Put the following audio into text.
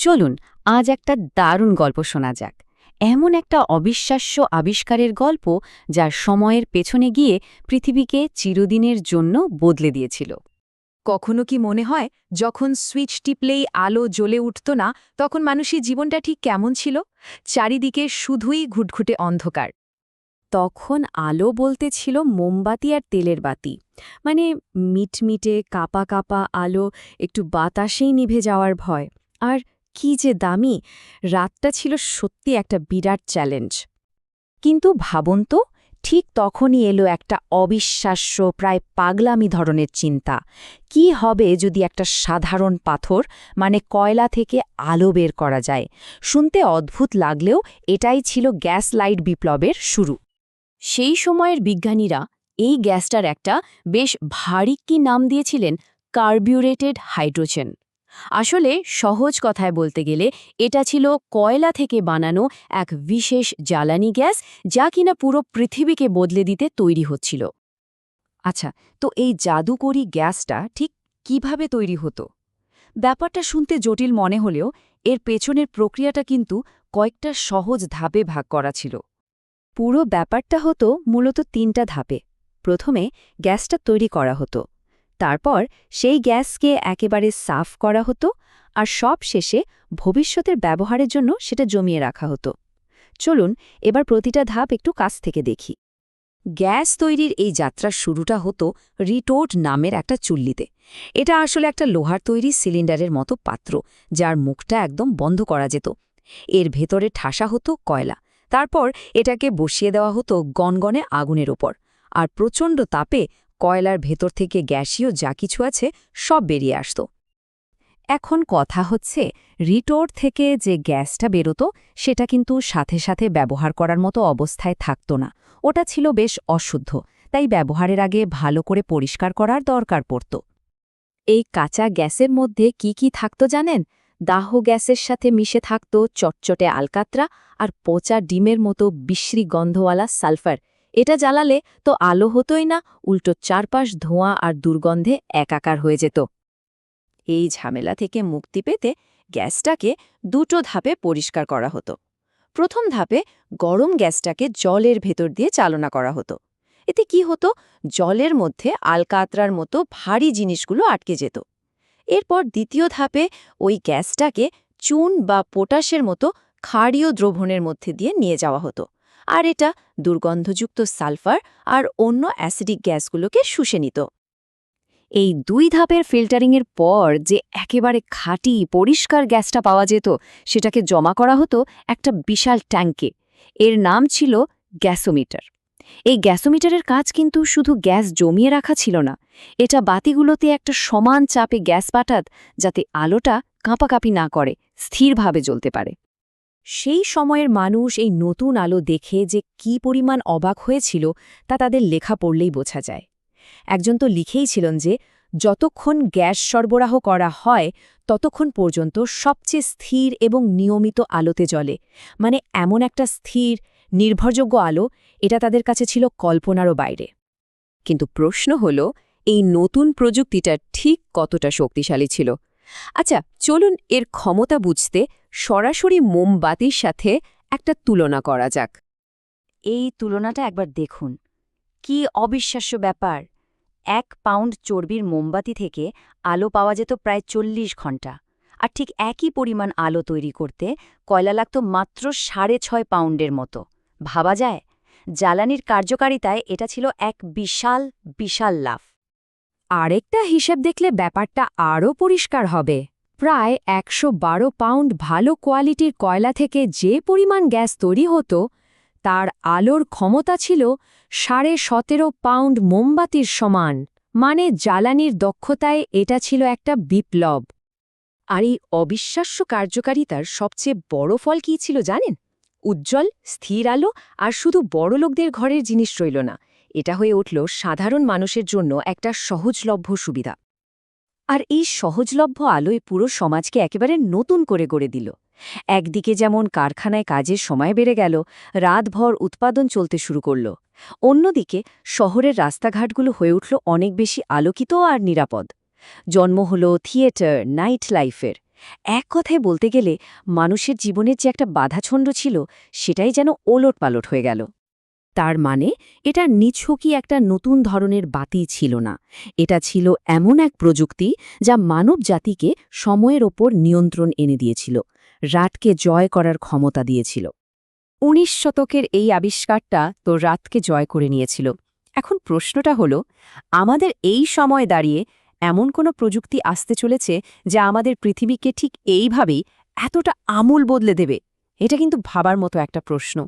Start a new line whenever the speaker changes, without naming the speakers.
চলুন, আজ একটা দারুণ গল্প শোনা যাক। এমন একটা অবিশ্বাস্য আবিষ্কারের গল্প যা সময়ের পেছনে গিয়ে পৃথিবীকে চিরদিনের জন্য বদলে দিয়েছিল।
কখনো কি মনে হয়, যখন সুইচ টিপলেই আলো জ্বলে উঠত না, তখন মানুষের জীবনটা ঠিক কেমন ছিল? চারিদিকে শুধুই ঘুটঘুটে অন্ধকার।
তখন আলো বলতে ছিল মোমবাতি আর তেলের বাতি। মানে মিটমিটে, কাপা কাপা আলো, একটু বাতাসেই নিভে যাওয়ার ভয়। আর কি যে দামি, রাতটা ছিল সত্যি একটা বিরাট চ্যালেঞ্জ কিন্তু ভাবুন তো, ঠিক তখনই এলো একটা অবিশ্বাস্য, প্রায় পাগলামি ধরনের চিন্তা। কি হবে যদি একটা সাধারণ পাথর মানে কয়লা থেকে আলো বের করা যায়? শুনতে অদ্ভুত লাগলেও এটাই ছিল গ্যাস লাইট বিপ্লবের শুরু। সেই সময়ের বিজ্ঞানীরা এই গ্যাসটার একটা বেশ ভারী কি নাম দিয়েছিলেন? Carburetted hydrogen. আসলে সহজ কথায় বলতে গেলে এটা ছিল কয়লা থেকে বানানো এক বিশেষ জ্বালানি গ্যাস যা কিনা পুরো পৃথিবীকে বদলে দিতে তৈরি হচ্ছিল। আচ্ছা তো এই জাদুকরি গ্যাসটা ঠিক কীভাবে তৈরি হতো? ব্যাপারটা শুনতে জটিল মনে হলেও এর পেছনের প্রক্রিয়াটা কিন্তু কয়েকটা সহজ ধাপে ভাগ করা ছিল। পুরো ব্যাপারটা হতো মূলত তিনটা ধাপে। প্রথমে গ্যাসটা তৈরি করা হতো। তারপর সেই গ্যাসকে একেবারে সাফ করা হতো আর সব শেষে ভবিষ্যতের ব্যবহারের জন্য সেটা জমিয়ে রাখা হতো। চলুন এবার প্রতিটা ধাপ একটু কাছ থেকে দেখি। গ্যাস তৈরির এই যাত্রার শুরুটা হতো রিটোর্ট নামের একটা চুল্লিতে। এটা আসলে একটা লোহার তৈরি সিলিন্ডারের মতো পাত্র, যার মুখটা একদম বন্ধ করা যেত। এর ভেতরে ঠাসা হতো কয়লা। তারপর এটাকে বসিয়ে দেওয়া হতো গনগনে আগুনের ওপর। আর প্রচণ্ড তাপে কয়লার ভেতর থেকে গ্যাসীয় যা কিছু আছে সব বেরিয়ে আসত। এখন কথা হচ্ছে, রিটোর থেকে যে গ্যাসটা বেরোতো, সেটা কিন্তু সাথে সাথে ব্যবহার করার মতো অবস্থায় থাকত না। ওটা ছিল বেশ অশুদ্ধ, তাই ব্যবহারের আগে ভালো করে পরিষ্কার করার দরকার পড়ত। এই কাঁচা গ্যাসের মধ্যে কি কি থাকত জানেন? দাহ গ্যাসের সাথে মিশে থাকত চটচটে আলকাত্রা আর পচা ডিমের মতো বিশ্রী গন্ধওয়ালা সালফার এটা জ্বালালে তো আলো হতোই না, উল্টো চারপাশ ধোঁয়া আর দুর্গন্ধে একাকার হয়ে যেত। এই ঝামেলা থেকে মুক্তি পেতে গ্যাসটাকে দুটো ধাপে পরিষ্কার করা হতো। প্রথম ধাপে গরম গ্যাসটাকে জলের ভেতর দিয়ে চালনা করা হতো। এতে কি হতো? জলের মধ্যে আলকাতরার মতো ভারী জিনিসগুলো আটকে যেত। এরপর দ্বিতীয় ধাপে ওই গ্যাসটাকে চুন বা পোটাশের মতো ক্ষারীয় দ্রবণের মধ্যে দিয়ে নিয়ে যাওয়া হতো। আর এটা দুর্গন্ধযুক্ত সালফার আর অন্য অ্যাসিডিক গ্যাসগুলোকে শুষে নিত। এই দুই ধাপের ফিল্টারিংয়ের পর যে একেবারে খাঁটি, পরিষ্কার গ্যাসটা পাওয়া যেত, সেটাকে জমা করা হতো একটা বিশাল ট্যাঙ্কে এর নাম ছিল গ্যাসোমিটার। এই গ্যাসোমিটারের কাজ কিন্তু শুধু গ্যাস জমিয়ে রাখা ছিল না, এটা বাতিগুলোতে একটা সমান চাপে গ্যাস পাঠাত যাতে আলোটা কাঁপাকাঁপি না করে, স্থিরভাবে জ্বলতে পারে। সেই সময়ের মানুষ এই নতুন আলো দেখে যে কি পরিমাণ অবাক হয়েছিল তা তাদের লেখা পড়লেই বোঝা যায়। একজন তো লিখেই ছিলেন যে, যতক্ষণ গ্যাস সরবরাহ করা হয়, ততক্ষণ পর্যন্ত সবচেয়ে স্থির এবং নিয়মিত আলোতে জ্বলে। মানে এমন একটা স্থির, নির্ভরযোগ্য আলো, এটা তাদের কাছে ছিল কল্পনারও বাইরে। কিন্তু প্রশ্ন হল, এই নতুন প্রযুক্তিটা ঠিক কতটা শক্তিশালী ছিল? আচ্ছা চলুন এর ক্ষমতা বুঝতে সরাসরি মোমবাতির সাথে একটা তুলনা করা যাক। এই তুলনাটা একবার দেখুন। কি অবিশ্বাস্য ব্যাপার। এক পাউন্ড চর্বির মোমবাতি থেকে আলো পাওয়া যেত প্রায় চল্লিশ ঘণ্টা। আর ঠিক একই পরিমাণ আলো তৈরি করতে কয়লা লাগত মাত্র সাড়ে ছয় পাউন্ডের মতো। ভাবা যায়? জ্বালানির কার্যকারিতায় এটা ছিল এক বিশাল বিশাল লাভ আরেকটা হিসেব দেখলে ব্যাপারটা আরও পরিষ্কার হবে। প্রায় একশো বারো পাউন্ড ভালো কোয়ালিটির কয়লা থেকে যে পরিমাণ গ্যাস তৈরি হতো, তার আলোর ক্ষমতা ছিল সাড়ে সতেরো পাউন্ড মোমবাতির সমান। মানে জ্বালানির দক্ষতায় এটা ছিল একটা বিপ্লব। আর এই অবিশ্বাস্য কার্যকারিতার সবচেয়ে বড় ফল কী ছিল জানেন? উজ্জ্বল, স্থির আলো আর শুধু বড় লোকদের ঘরের জিনিস রইল না। এটা হয়ে উঠল সাধারণ মানুষের জন্য একটা সহজলভ্য সুবিধা। আর এই সহজলভ্য আলোয় পুরো সমাজকে একেবারে নতুন করে গড়ে দিল। একদিকে যেমন কারখানায় কাজের সময় বেড়ে গেল, রাতভর উৎপাদন চলতে শুরু করল, অন্যদিকে শহরের রাস্তাঘাটগুলো হয়ে উঠল অনেক বেশি আলোকিত আর নিরাপদ। জন্ম হল থিয়েটার, নাইট লাইফের। এক কথায় বলতে গেলে মানুষের জীবনের যে একটা বাধাছন্ড ছিল, সেটাই যেন ওলট পালট হয়ে গেল। তার মানে এটা নিছকই একটা নতুন ধরনের বাতি ছিল না। এটা ছিল এমন এক প্রযুক্তি যা মানব জাতিকে সময়ের ওপর নিয়ন্ত্রণ এনে দিয়েছিল, রাতকে জয় করার ক্ষমতা দিয়েছিল। উনিশ শতকের এই আবিষ্কারটা তো রাতকে জয় করে নিয়েছিল। এখন প্রশ্নটা হলো, আমাদের এই সময় দাঁড়িয়ে এমন কোনো প্রযুক্তি আসতে চলেছে যা আমাদের পৃথিবীকে ঠিক এইভাবেই এতটা আমূল বদলে দেবে? এটা কিন্তু ভাবার মতো একটা প্রশ্ন।